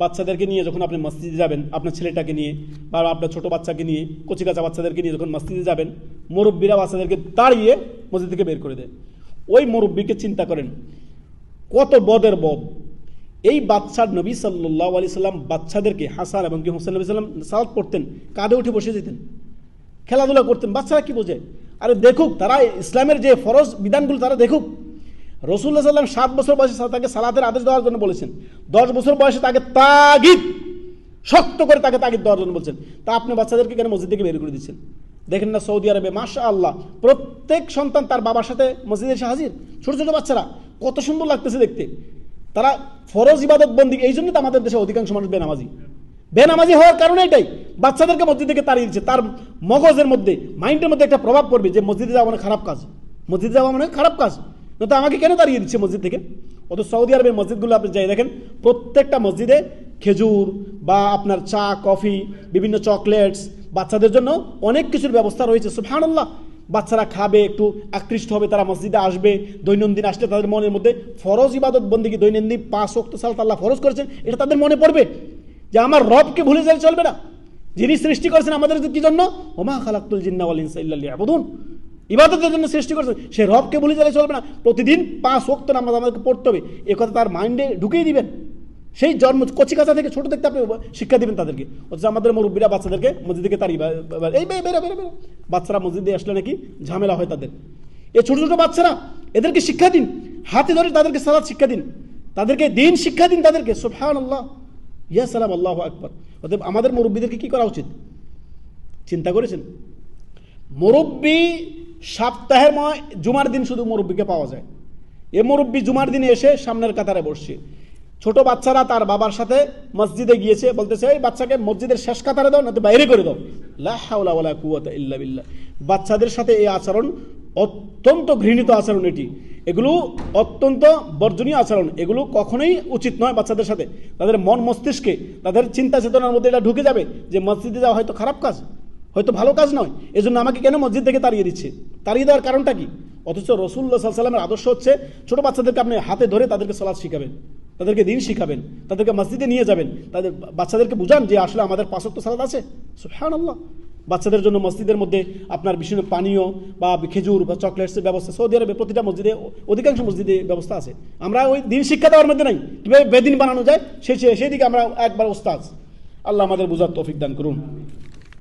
বাচ্চাদেরকে নিয়ে যখন আপনি মসজিদে যাবেন, আপনার ছেলেটাকে নিয়ে বা আপনার ছোট বাচ্চাকে নিয়ে, কচিকাচা বাচ্চাদেরকে নিয়ে যখন মসজিদে যাবেন, মুরব্বীরা বাচ্চাদেরকে তাড়িয়ে মসজিদ থেকে বের করে দেয়। ওই মুরব্বীকে চিন্তা করেন, কত বদের বদ। এই বাচ্চার নবী সাল্লাহ আলি সাল্লাম বাচ্চাদেরকে, হাসান এবং কি হোসেন নবী সাল্লাম সালাদ পড়তেন, কাঁধে উঠে বসে যেতেন। খেলাধুলা করতেন, বাচ্চারা কি বোঝে? আরে দেখুক, তারা ইসলামের যে ফরজ বিধানগুলো তারা দেখুক। রসুল্লাহ সাল্লাম সাত বছর বয়সে তাকে সালাতের আদেশ দেওয়ার জন্য বলেছেন। দশ বছর বয়সে তাকে তাগিদ, শক্ত করে তাকে তাগিদ দেওয়ার জন্য বলছেন। তা আপনি বাচ্চাদেরকে কেন মসজিদ থেকে বের করে দিচ্ছেন? দেখেন না সৌদি আরবে মাশা আল্লাহ প্রত্যেক সন্তান তার বাবার সাথে মসজিদে এসে হাজির। ছোট ছোট বাচ্চারা, কত সুন্দর লাগতেছে দেখতে। তারা ফরজ ইবাদত বন্দি, এই জন্য তো আমাদের দেশে অধিকাংশ মানুষ বেনামাজি। বেনামাজি হওয়ার কারণে এটাই। বাচ্চাদেরকে মসজিদ থেকে তাড়িয়ে দিচ্ছে। তার মগজের মধ্যে, মাইন্ডের মধ্যে একটা প্রভাব পড়বে যে মসজিদে যাওয়া মানে খারাপ কাজ। মসজিদে যাওয়া মানে খারাপ কাজ। তো আমাকে কেন তাড়িয়ে দিচ্ছে মসজিদ থেকে? অত সৌদি আরবের মসজিদগুলো আপনি যাই দেখেন প্রত্যেকটা মসজিদে খেজুর বা আপনার চা, কফি, বিভিন্ন চকলেটস, বাচ্চাদের জন্য অনেক কিছুর ব্যবস্থা রয়েছে, সুবহানাল্লাহ। বাচ্চারা খাবে, একটু আকৃষ্ট হবে, তারা মসজিদে আসবে, দৈনন্দিন আসলে তাদের মনের মধ্যে ফরজ ইবাদত বন্দিকে দৈনন্দিন পাঁচ ওক্ত সাল তাল্লাহ ফরজ করেছেন, এটা তাদের মনে পড়বে যে আমার রবকে ভুলে যাই চলবে না। যিনি সৃষ্টি করেছেন আমাদের কি জন্য, ওমা খালাকুল জিন্না ইনসা ইল্লা ইবাদতের জন্য সৃষ্টি করেছেন সে রবকে ভুলে গেলে চলবে না। প্রতিদিন পাঁচ ওক্ত নামাজ আমাদেরকে পড়তে হবে। এ কথা তার মাইন্ডে ঢুকিয়ে দিবেন। সেই জন্ম কচিকাচা থেকে ছোট দেখতে আপনি শিক্ষা দিবেন তাদেরকে। অথচ আমাদের মুরব্বীরা বাচ্চাদেরকে মসজিদ থেকে তাড়ি এই বেরো বেরো বেরো। বাচ্চারা মসজিদে আসলে নাকি ঝামেলা হয় তাদের। এই ছোট ছোট বাচ্চারা, এদেরকে শিক্ষা দিন। হাতে ধরে তাদেরকে সালাদ শিক্ষা দিন। তাদেরকে দিন শিক্ষা দিন তাদেরকে। সুবহান আল্লাহ ইয়া সালাম, আল্লাহ আকবর। অতএব আমাদের মুরব্বীদেরকে কি করা উচিত? চিন্তা করেছেন? মুরব্বী সপ্তাহের ময় জুমার দিন শুধু মুরব্বীকে পাওয়া যায়। এ মুরব্বী জুমার দিনে এসে সামনের কাতারে বসছে। ছোট বাচ্চারা তার বাবার সাথে মসজিদে গিয়েছে, বলতেছে, এই বাচ্চাকে মসজিদের শেষ কাতারে দাও না তো বাইরে করে দাও। লা হাওলা ওয়ালা কুওয়াতা ইল্লা বিল্লাহ। বাচ্চাদের সাথে এই আচরণ অত্যন্ত ঘৃণিত আচরণ এটি। এগুলো অত্যন্ত বর্জনীয় আচরণ। এগুলো কখনোই উচিত নয় বাচ্চাদের সাথে। তাদের মন মস্তিষ্কে, তাদের চিন্তা চেতনার মধ্যে এটা ঢুকে যাবে যে মসজিদে যাওয়া হয়তো খারাপ কাজ। হয়তো ভালো কাজ নয়। এজন্য আমাকে কেন মসজিদ থেকে তাড়িয়ে দিচ্ছে? তাড়িয়ে দেওয়ার কারণটা কি? অথচ রসুল্লাহ সাল্লামের আদর্শ হচ্ছে, ছোট বাচ্চাদেরকে আপনি হাতে ধরে তাদেরকে সলাৎ শিখাবেন, তাদেরকে দিন শিখাবেন, তাদেরকে মসজিদে নিয়ে যাবেন, তাদের বাচ্চাদেরকে বুঝান যে আসলে আমাদের পাঁচক তো সালাদ আছে। সুফহান আল্লাহ বাচ্চাদের জন্য মসজিদের মধ্যে আপনার বিভিন্ন পানীয় বা খেজুর বা চকলেটসের ব্যবস্থা, সৌদি আরবে প্রতিটা মসজিদে অধিকাংশ মসজিদে ব্যবস্থা আছে। আমরা ওই দিন শিক্ষা দেওয়ার মধ্যে নাই। কীভাবে বেদিন বানানো যায় সেই সেই দিকে আমরা একবার ওস্তাজ আল্লাহ আমাদের বুঝার তৌফিক দান করুন।